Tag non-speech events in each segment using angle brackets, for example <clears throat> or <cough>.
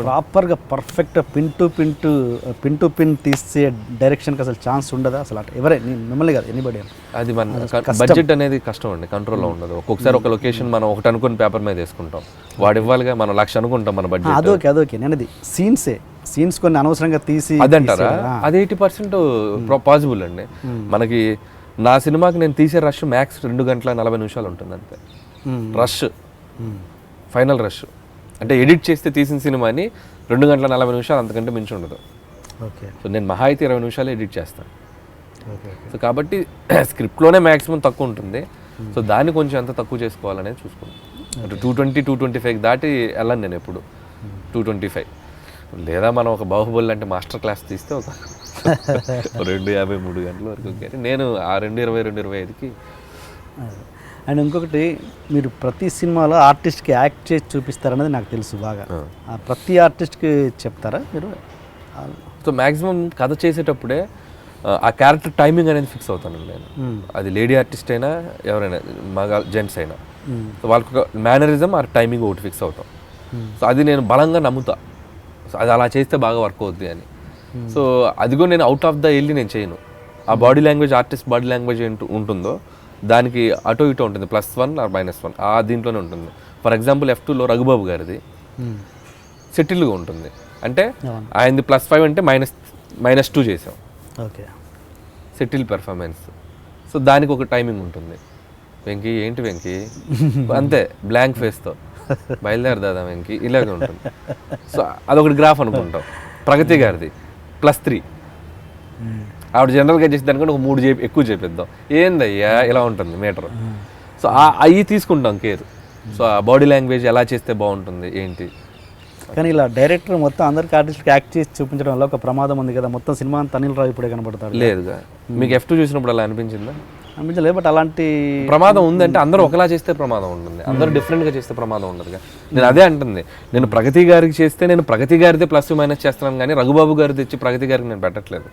ప్రాపర్గా perfect pin to pin to pin to pin తీసే డైరెక్షన్కి అసలు ఛాన్స్ ఉండదా? అసలు అట్లా ఎవరే మిమ్మల్ని కాదు ఎనీబడి అది మన బడ్జెట్ అనేది కష్టం అండి కంట్రోల్లో ఉండదు. ఒక్కొక్కసారి ఒక లొకేషన్ మనం ఒకటి అనుకుని పేపర్ మీద వేసుకుంటాం. వాడు ఇవ్వాలిగా మనం లక్ష అనుకుంటాం మన బడ్జెట్ అదోకే అదోకే నేను అది సీన్సే సీన్స్ కొన్ని అనవసరంగా తీసి అదంటారా. అది ఎయిటీ పర్సెంట్ పాసిబుల్ అండి. మనకి నా సినిమాకి నేను తీసే రష్ మ్యాక్స్ రెండు గంటల నలభై నిమిషాలు ఉంటుంది అంతే. రష్ ఫైనల్ రష్ అంటే ఎడిట్ చేస్తే తీసిన సినిమాని రెండు గంటల నలభై నిమిషాలు అంతకంటే మించి ఉండదు. ఓకే. సో నేను మహా అయితే ఇరవై నిమిషాలు ఎడిట్ చేస్తాను. సో కాబట్టి <clears throat> స్క్రిప్ట్లోనే మ్యాక్సిమం తక్కువ ఉంటుంది. సో దాన్ని కొంచెం ఎంత తక్కువ చేసుకోవాలనేది చూసుకున్నాను అంటే two twenty two twenty five దాటి వెళ్ళను నేను ఎప్పుడు. టూ ట్వంటీ ఫైవ్ లేదా మనం ఒక బాహుబలి అంటే మాస్టర్ క్లాస్ తీస్తే ఒక <laughs> రెండు యాభై మూడు గంటల వరకు నేను ఆ రెండు ఇరవై రెండు ఇరవై ఐదుకి అండ్ ఇంకొకటి మీరు ప్రతి సినిమాలో ఆర్టిస్ట్కి యాక్ట్ చేసి చూపిస్తారనేది నాకు తెలుసు బాగా. ఆ. ప్రతి ఆర్టిస్ట్కి చెప్తారా మీరు? సో మ్యాక్సిమం కథ చేసేటప్పుడే ఆ, క్యారెక్టర్ టైమింగ్ అనేది ఫిక్స్ అవుతాను నేను. అది లేడీ ఆర్టిస్ట్ అయినా ఎవరైనా మగ జెంట్స్ అయినా. సో వాళ్ళకి ఒక మేనరిజం ఆ టైమింగ్ ఒకటి ఫిక్స్ అవుతాం. సో అది నేను బలంగా నమ్ముతా. సో అది అలా చేస్తే బాగా వర్క్ అవుద్ది అని. సో అది కూడా నేను అవుట్ ఆఫ్ ద వెళ్ళి నేను చేయను. ఆ body language artist body language ఏంటో ఉంటుందో దానికి అటో ఇటో ఉంటుంది plus one or minus one ఆ దీంట్లోనే ఉంటుంది. ఫర్ ఎగ్జాంపుల్ ఎఫ్ టూలో రఘుబాబు గారిది. మ్మ్. సెటిల్గా ఉంటుంది. అంటే. ఆయనది ప్లస్ ఫైవ్ అంటే మైనస్ మైనస్ టూ చేసాం. ఓకే. Settle performance. సో దానికి ఒక టైమింగ్ ఉంటుంది. వెంకీ ఏంటి వెంకీ? <laughs> అంతే బ్లాంక్ ఫేస్తో. బయలుదేరు దాదా వెంకీ ఇలాగే ఉంటుంది. సో అదొకటి గ్రాఫ్ అనుకుంటాం. ప్రగతి గారిది ప్లస్ త్రీ. ఆవిడ జనరల్గా చేసి దానికంటే ఒక మూడు చేపి ఎక్కువ చేపిద్దాం ఏందయ్యా? ఇలా ఉంటుంది మీటర్. సో అవి తీసుకుంటాం కేర్. సో ఆ బాడీ లాంగ్వేజ్ ఎలా చేస్తే బాగుంటుంది ఏంటి? కానీ ఇలా డైరెక్టర్ మొత్తం అందరికి ఆర్టిస్ట్కి యాక్ట్ చేసి చూపించడం వల్ల ఒక ప్రమాదం ఉంది కదా. మొత్తం సినిమా అంతా అనిల్ రావు ఇప్పుడే కనబడతాడు. లేదుగా. మీకు ఎఫ్ టూ చూసినప్పుడు అలా అనిపించిందా? అనిపించలేదు బట్ అలాంటి ప్రమాదం ఉందంటే అందరూ ఒకలా చేస్తే ప్రమాదం ఉంటుంది. అందరూ డిఫరెంట్గా చేస్తే ప్రమాదం ఉండదుగా. నేను అదే అంటుంది. నేను ప్రగతి గారికి చేస్తే నేను ప్రగతి గారిదే ప్లస్ మైనస్ చేస్తున్నాను కానీ రఘుబాబు గారి తెచ్చి ప్రగతి గారికి నేను పెట్టట్లేదు.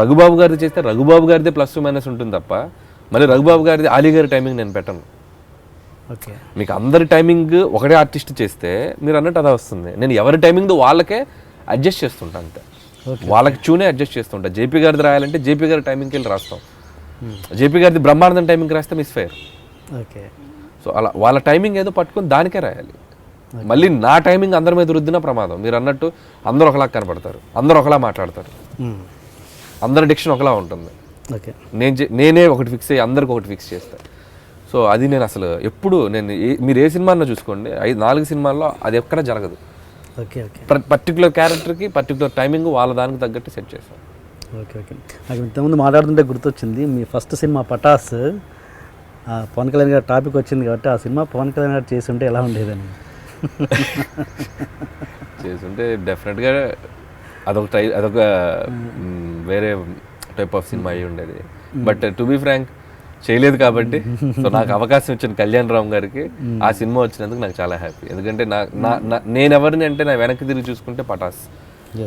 రఘుబాబు గారిది చేస్తే రఘుబాబు గారిదే ప్లస్ మైనస్ ఉంటుంది తప్ప మళ్ళీ రఘుబాబు గారిది ఆలీ గారి టైమింగ్ నేను పెట్టను. ఓకే మీకు అందరి టైమింగ్ ఒకటే ఆర్టిస్ట్ చేస్తే మీరు అన్నట్టు అదే వస్తుంది. నేను ఎవరి టైమింగ్ వాళ్ళకే అడ్జస్ట్ చేస్తుంటా అంతే. వాళ్ళకి చూనే అడ్జస్ట్ చేస్తుంటా. జేపీ గారిది రాయాలంటే జేపీ గారి టైమింగ్కి వెళ్ళి రాస్తాం. జేపీ గారిది బ్రహ్మానందం టైమింగ్ రాస్తే మిస్ ఫైర్ ఓకే సో అలా వాళ్ళ టైమింగ్ ఏదో పట్టుకొని దానికే రాయాలి. మళ్ళీ నా టైమింగ్ అందరి మీద రుద్దిన ప్రమాదం. మీరు అన్నట్టు అందరూ ఒకలా కనపడతారు అందరూ ఒకలా మాట్లాడతారు. మ్మ్. అందరి డిక్షన్ ఒకలా ఉంటుంది. ఓకే. నేను నేనే ఒకటి ఫిక్స్ అయ్యి అందరికి ఒకటి ఫిక్స్ చేస్తాను సో అది నేను అసలు ఎప్పుడు నేను ఏ- మీరు ఏ సినిమాలో చూసుకోండి ఐదు నాలుగు సినిమాల్లో అది ఎక్కడ జరగదు. Okay okay. పర్టికులర్ క్యారెక్టర్కి పర్టికులర్ టైమింగ్ వాళ్ళ దానికి తగ్గట్టు సెట్ చేస్తాను ఓకే ఓకే. నాకు ఇంతకుముందు మాట్లాడుతుంటే గుర్తొచ్చింది మీ ఫస్ట్ సినిమా పటాస్ పవన్ కళ్యాణ్ గారి టాపిక్ వచ్చింది కాబట్టి ఆ సినిమా పవన్ కళ్యాణ్ గారు చేసి ఉంటే ఎలా ఉండేదని? <laughs> చేస్తుంటే డెఫినెట్గా అదొక టై అదొక వేరే టైప్ ఆఫ్ సినిమా అయి ఉండేది. బట్ టు బీ ఫ్రాంక్ చేయలేదు కాబట్టి సో నాకు అవకాశం ఇచ్చిన కళ్యాణ్ రామ్ గారికి ఆ సినిమా వచ్చినందుకు నాకు చాలా హ్యాపీ ఎందుకంటే నా నేను ఎవరిని అంటే నా వెనక్కి తిరిగి చూసుకుంటే పటాస్.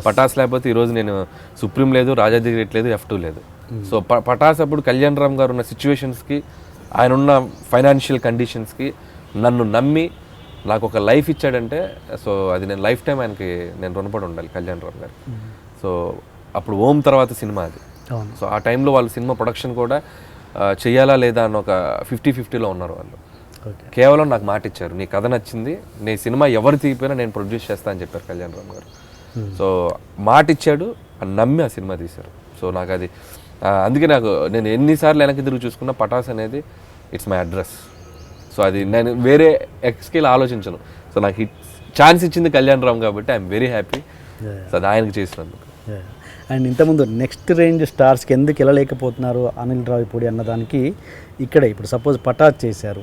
పటాస్ లేకపోతే ఈరోజు నేను సుప్రీం లేదు రాజాది గ్రేట్ లేదు ఎఫ్ టూ లేదు. సో పటాస్ అప్పుడు కళ్యాణ్ రామ్ గారు ఉన్న సిచ్యువేషన్స్కి ఆయన ఉన్న ఫైనాన్షియల్ కండిషన్స్కి నన్ను నమ్మి నాకు ఒక లైఫ్ ఇచ్చాడంటే సో అది నేను లైఫ్ టైం ఆయనకి నేను రుణపడి ఉండాలి కళ్యాణ్ రామ్ గారు. సో అప్పుడు ఓం తర్వాత సినిమా అది. సో ఆ టైంలో వాళ్ళు సినిమా ప్రొడక్షన్ కూడా ఆ, చెయ్యాలా లేదా అన్న ఒక ఫిఫ్టీ ఫిఫ్టీలో ఉన్నారు వాళ్ళు. కేవలం నాకు మాట ఇచ్చారు నీ కథ నచ్చింది నీ సినిమా ఎవరు తీగిపోయినా నేను ప్రొడ్యూస్ చేస్తా అని చెప్పారు కళ్యాణ్ రామ్ గారు. సో మాట ఇచ్చాడు అని నమ్మి ఆ సినిమా తీశారు. సో నాకు అది అందుకే నాకు నేను ఎన్నిసార్లు వెనక్కి తిరిగి చూసుకున్నా పటాస్ అనేది ఇట్స్ మై అడ్రస్. సో అది నేను వేరే ఎక్స్కేల్ ఆలోచించను. సో నాకు హిట్ ఛాన్స్ ఇచ్చింది కళ్యాణ్ రామ్ కాబట్టి ఐఎమ్ వెరీ హ్యాపీ. సో అది ఆయనకు చేసినందుకు. అండ్ ఇంతకుముందు నెక్స్ట్ రేంజ్ స్టార్స్కి ఎందుకు వెళ్ళలేకపోతున్నారు అనిల్ రావిపూడి అన్నదానికి. ఇక్కడే ఇప్పుడు సపోజ్ పటాస్ చేశారు.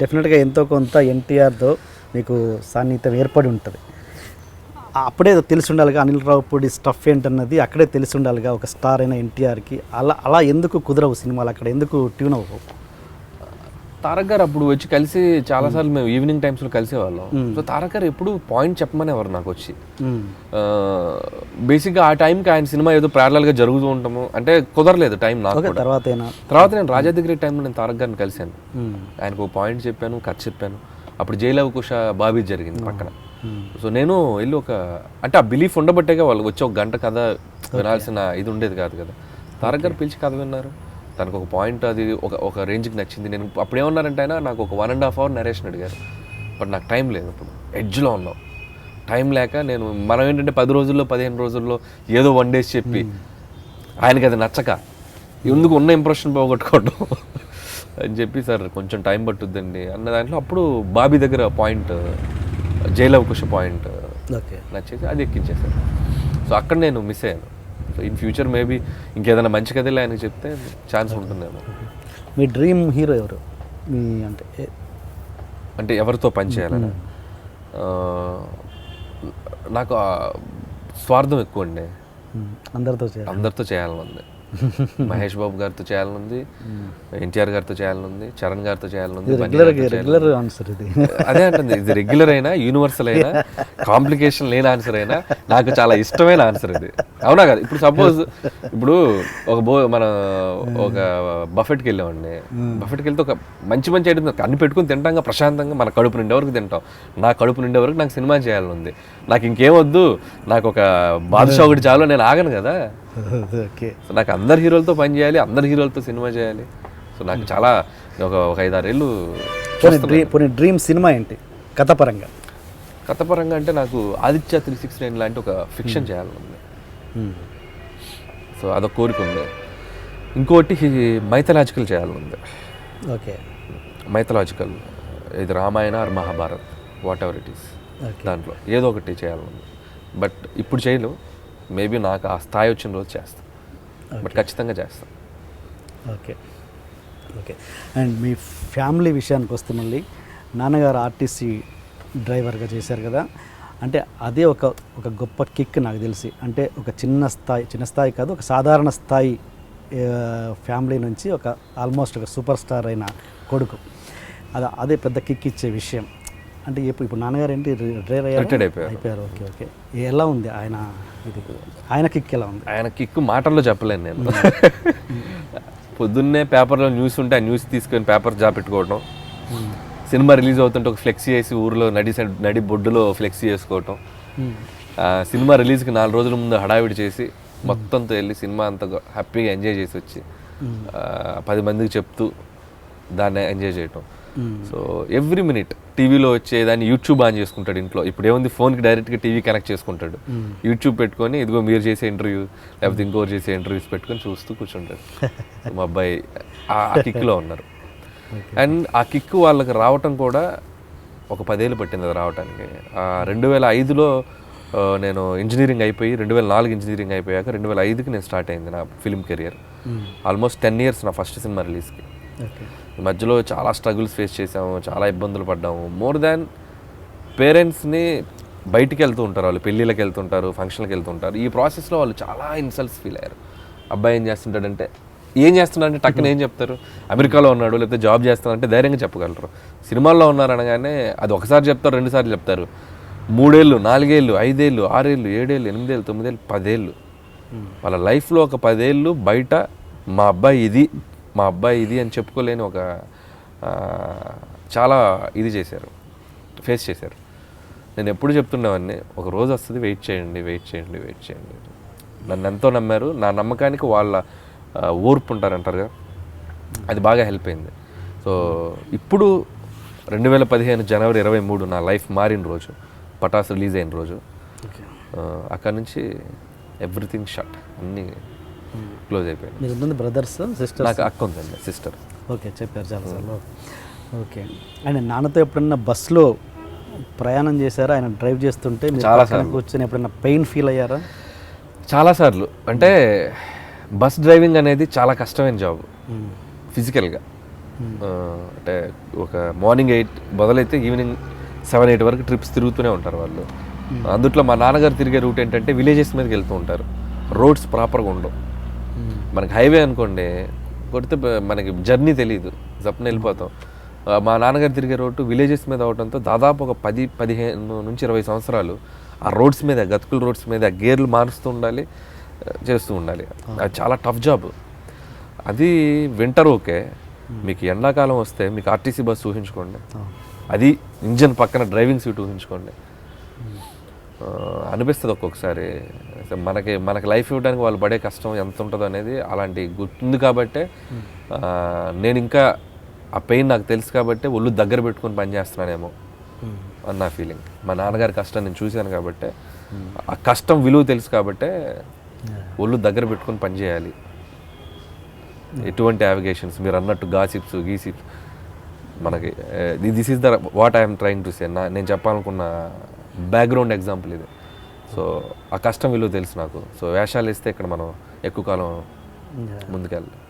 డెఫినెట్గా ఎంతో కొంత ఎన్టీఆర్తో మీకు సాన్నిహిత్యం ఏర్పడి ఉంటుంది. అప్పుడే తెలిసి ఉండాలిగా అనిల్ రావుపూడి స్టఫ్ ఏంటన్నది అక్కడే తెలిసి ఉండాలిగా ఒక స్టార్ అయిన ఎన్టీఆర్కి. అలా అలా ఎందుకు కుదరవు సినిమాలు అక్కడ? ఎందుకు ట్యూన్ అవ్వవు? తారక్ గారు అప్పుడు వచ్చి కలిసి చాలాసార్లు మేము. ఈవినింగ్ టైమ్స్లో కలిసేవాళ్ళం. సో తారక్ గారు ఎప్పుడు పాయింట్ చెప్పమనేవారు నాకు వచ్చి. బేసిక్గా ఆ టైంకి ఆయన సినిమా ఏదో parallel గా జరుగుతూ ఉంటాము అంటే కుదరలేదు టైం నాకు. తర్వాత తర్వాత నేను రాజా దగ్గర టైంలో నేను తారక్ గారిని కలిశాను. ఆయనకు పాయింట్ చెప్పాను కథ చెప్పాను. అప్పుడు జైలవ కుష బాబీ జరిగింది పక్కన. సో నేను వెళ్ళి ఒక అంటే ఆ బిలీఫ్ ఉండబట్టేగా వాళ్ళు వచ్చి ఒక గంట కథ వినాల్సిన ఇది ఉండేది కాదు కదా. తారక్ గారు పిలిచి కథ విన్నారు. తనకు ఒక పాయింట్ అది ఒక ఒక రేంజ్కి నచ్చింది. నేను అప్పుడు ఏమన్నారంటే ఆయన నాకు ఒక one and half hour narration అడిగారు. బట్ నాకు టైం లేదు ఇప్పుడు ఎడ్జ్లో ఉన్నాం. టైం లేక నేను మనం ఏంటంటే పది రోజుల్లో పదిహేను రోజుల్లో ఏదో వన్ డేస్ చెప్పి ఆయనకి అది నచ్చక ఎందుకు ఉన్న ఇంప్రెషన్ పోగొట్టుకోవడం అని చెప్పి సార్ కొంచెం టైం పట్టుద్దండి. అన్న దాంట్లో అప్పుడు బాబీ దగ్గర పాయింట్ జైలవకుశ పాయింట్ ఓకే. నచ్చేసి అది ఎక్కించేసాను సో అక్కడ నేను మిస్ అయ్యాను. ఇన్ ఫ్యూచర్ మేబీ ఇంకేదైనా మంచి కథలు ఆయనకి చెప్తే ఛాన్స్ ఉంటుందేమో. మీ డ్రీమ్ హీరో ఎవరు? మీ అంటే అంటే ఎవరితో పని చేయాలని ఆ, నాకు స్వార్థం ఎక్కువ అండి మ్మ్. అందరితో చేయాలి? అందరితో చేయాలని ఉంది <laughs> మహేష్ బాబు గారితో చేయాలని ఉంది ఎన్టీఆర్ గారితో చేయాలని ఉంది చరణ్ గారితో చేయాలని ఉంది బన్నీ రెగ్యులర్ గారితో చేయాలని రెగ్యులర్ ఆన్సర్ ఇది. <laughs> అదే అంటుంది ఇది రెగ్యులర్ అయినా యూనివర్సల్ అయినా <laughs> కాంప్లికేషన్ లేని ఆన్సర్ అయినా నాకు చాలా ఇష్టమైన ఆన్సర్ ఇది. అవునా కదా ఇప్పుడు సపోజ్ ఇప్పుడు ఒక బో మన ఒక బఫెట్కి వెళ్ళామండి. బఫెట్కి వెళ్తే ఒక మంచి మంచి ఐటమ్ అన్ని పెట్టుకుని తింటాం ప్రశాంతంగా మన కడుపు నిండే వరకు తింటాం. నా కడుపు నిండే వరకు నాకు సినిమా చేయాలని ఉంది నాకు ఇంకేం వద్దు నాకు ఒక బాదుషా ఒకటి చాలు నేను ఆగను కదా. <laughs> ఓకే సో నాకు అందరు హీరోలతో పని చేయాలి అందరు హీరోలతో సినిమా చేయాలి. సో నాకు చాలా ఒక ఒక ఐదారేళ్ళు పోనీ డ్రీమ్ సినిమా ఏంటి? కథపరంగా. కథపరంగా అంటే నాకు ఆదిత్య త్రీ సిక్స్ నైన్ లాంటి ఒక ఫిక్షన్ చేయాలని ఉంది. మ్మ్. సో అదొక కోరిక ఉంది. ఇంకోటి మైథలాజికల్ చేయాలని ఉంది. ఓకే మైథలాజికల్ ఇది Ramayana or Mahabharat whatever it is దాంట్లో ఏదో ఒకటి చేయాలని ఉంది బట్ ఇప్పుడు చేయలేవు. మేబీ నాకు ఆ స్థాయి వచ్చిన రోజు చేస్తాను బట్ ఖచ్చితంగా చేస్తాను ఓకే. ఓకే. అండ్ మీ ఫ్యామిలీ విషయానికి వస్తే మళ్ళీ నాన్నగారు ఆర్టీసీ డ్రైవర్గా చేశారు కదా అంటే అదే ఒక ఒక గొప్ప కిక్ నాకు తెలిసి. అంటే ఒక చిన్న స్థాయి చిన్న స్థాయి కాదు ఒక సాధారణ స్థాయి ఫ్యామిలీ నుంచి ఒక ఆల్మోస్ట్ ఒక సూపర్ స్టార్ అయిన కొడుకు. అది అదే పెద్ద కిక్ ఇచ్చే విషయం. అంటే ఇప్పుడు ఇప్పుడు నాన్నగారు ఏంటి రిటైర్ అయ్యారు? Retired అయిపోయారు. అయిపోయారు. Okay okay. ఎలా ఉంది ఆయన ఇది? ఆయన కిక్ ఎలా ఉంది? ఆయన కిక్కు మాటల్లో చెప్పలేను నేను. పొద్దున్నే పేపర్లో న్యూస్ ఉంటే ఆ న్యూస్ తీసుకొని పేపర్ జా పెట్టుకోవడం సినిమా రిలీజ్ అవుతుంటే ఒక ఫ్లెక్సీ వేసి ఊర్లో నడి నడి బొడ్డులో ఫ్లెక్సీ వేసుకోవటం. ఆ, సినిమా రిలీజ్కి నాలుగు రోజుల ముందు హడావిడి చేసి మొత్తంతో వెళ్ళి సినిమా అంతా హ్యాపీగా ఎంజాయ్ చేసి వచ్చి పది మందికి చెప్తూ దాన్ని ఎంజాయ్ చేయటం. సో ఎవ్రీ మినిట్ టీవీలో వచ్చేదాన్ని యూట్యూబ్ ఆన్ చేసుకుంటాడు ఇంట్లో. ఇప్పుడు ఏముంది ఫోన్కి డైరెక్ట్గా టీవీ కనెక్ట్ చేసుకుంటాడు. యూట్యూబ్ పెట్టుకొని ఇదిగో మీరు చేసే ఇంటర్వ్యూ లేకపోతే ఇంకోరు చేసే ఇంటర్వ్యూస్ పెట్టుకొని చూస్తూ కూర్చుంటాడు. <laughs> మా అబ్బాయి ఆ కిక్లో ఉన్నారు. అండ్ ఆ కిక్ వాళ్ళకి రావటం కూడా ఒక పదేళ్ళు పట్టింది అది రావడానికి రెండు వేల ఐదులో నేను ఇంజనీరింగ్ అయిపోయి రెండు వేల నాలుగు ఇంజనీరింగ్ అయిపోయాక రెండు వేల ఐదుకి నేను స్టార్ట్ అయింది నా film career almost ten years నా ఫస్ట్ సినిమా రిలీజ్కి మధ్యలో చాలా స్ట్రగుల్స్ ఫేస్ చేసాము చాలా ఇబ్బందులు పడ్డాము. మోర్ దాన్ పేరెంట్స్ని బయటికి వెళ్తూ ఉంటారు వాళ్ళు పెళ్ళిళ్ళకి వెళ్తుంటారు ఫంక్షన్కి వెళ్తుంటారు. ఈ ప్రాసెస్లో వాళ్ళు చాలా ఇన్సల్ట్స్ ఫీల్ అయ్యారు. అబ్బాయి ఏం చేస్తుంటాడంటే ఏం చేస్తున్నాడంటే టక్కున ఏం చెప్తారు? అమెరికాలో ఉన్నాడు లేకపోతే జాబ్ చేస్తున్నాడంటే ధైర్యంగా చెప్పగలరు. సినిమాల్లో ఉన్నారు అనగానే అది ఒకసారి చెప్తారు రెండుసార్లు చెప్తారు. మూడేళ్ళు నాలుగేళ్ళు ఐదేళ్ళు ఆరేళ్ళు ఏడేళ్ళు ఎనిమిదేళ్ళు తొమ్మిదేళ్ళు పదేళ్ళు. వాళ్ళ లైఫ్లో ఒక పదేళ్ళు బయట మా అబ్బాయి ఇది మా అబ్బాయి ఇది అని చెప్పుకోలేని ఒక చాలా ఇది చేశారు. ఫేస్ చేశారు. నేను ఎప్పుడు చెప్తుండేవాడిని ఒక రోజు వస్తుంది వెయిట్ చేయండి వెయిట్ చేయండి వెయిట్ చేయండి. నన్ను ఎంతో నమ్మారు. నా నమ్మకానికి వాళ్ళ ఓర్పు ఉంటారంటారు కదా అది బాగా హెల్ప్ అయింది. సో ఇప్పుడు రెండు వేల పదిహేను జనవరి ఇరవై మూడు నా లైఫ్ మారిన రోజు పటాస్ రిలీజ్ అయిన రోజు. అక్కడ నుంచి ఎవ్రీథింగ్ షట్ అన్నీ క్లోజ్ అయిపోయింది. మీరు ఉంటుంది బ్రదర్స్ సిస్టర్స్? నాకు అక్క ఉందండి సిస్టర్. ఓకే చెప్పారు చాలాసార్లు ఓకే. ఆయన నాన్నతో ఎప్పుడన్నా బస్సులో ప్రయాణం చేశారా? ఆయన డ్రైవ్ చేస్తుంటే చాలా పక్కన కూర్చొని ఎప్పుడన్నా పెయిన్ ఫీల్ అయ్యారా? చాలాసార్లు అంటే బస్ డ్రైవింగ్ అనేది చాలా కష్టమైన జాబ్. ఫిజికల్గా. అంటే ఒక మార్నింగ్ ఎయిట్ మొదలైతే ఈవినింగ్ సెవెన్ ఎయిట్ వరకు ట్రిప్స్ తిరుగుతూనే ఉంటారు వాళ్ళు. అందుట్లో మా నాన్నగారు తిరిగే రూట్ ఏంటంటే విలేజెస్ మీదకి వెళ్తూ ఉంటారు. రోడ్స్ ప్రాపర్గా ఉండవు. మనకి హైవే అనుకోండి కొడితే మనకి జర్నీ తెలియదు జప్న వెళ్ళిపోతాం. మా నాన్నగారు తిరిగే రోడ్డు విలేజెస్ మీద అవడంతో దాదాపు ఒక పది పదిహేను నుంచి ఇరవై సంవత్సరాలు ఆ రోడ్స్ మీద గతుకుల రోడ్స్ మీద గేర్లు మారుస్తూ ఉండాలి చేస్తూ ఉండాలి. అది చాలా టఫ్ జాబ్. అది వింటర్ ఓకే. మీకు ఎండాకాలం వస్తే మీకు ఆర్టీసీ బస్సు ఊహించుకోండి. అది ఇంజన్ పక్కన డ్రైవింగ్ సీట్ ఊహించుకోండి. అనిపిస్తుంది ఒక్కొక్కసారి. మనకి మనకి లైఫ్ ఇవ్వడానికి వాళ్ళు పడే కష్టం ఎంత ఉంటుందో అనేది అలాంటి గుర్తుంది కాబట్టే ఆ, నేను ఇంకా ఆ పెయిన్ నాకు తెలుసు కాబట్టి ఒళ్ళు దగ్గర పెట్టుకొని పని చేస్తున్నానేమో అని నా ఫీలింగ్. మా నాన్నగారి కష్టం నేను చూశాను కాబట్టి ఆ కష్టం విలువ తెలుసు కాబట్టే ఒళ్ళు దగ్గర పెట్టుకొని పని చేయాలి. ఎటువంటి యావిగేషన్స్ మీరు అన్నట్టు గాసిప్స్ గీసిప్స్ మనకి this is the what I'm trying to say నా నేను చెప్పాలనుకున్న బ్యాక్గ్రౌండ్ ఎగ్జాంపుల్ ఇది. సో ఆ కష్టం విలువ తెలుసు నాకు. సో వేషాలు ఇస్తే ఇక్కడ మనం ఎక్కువ కాలం ముందుకెళ్ళాలి.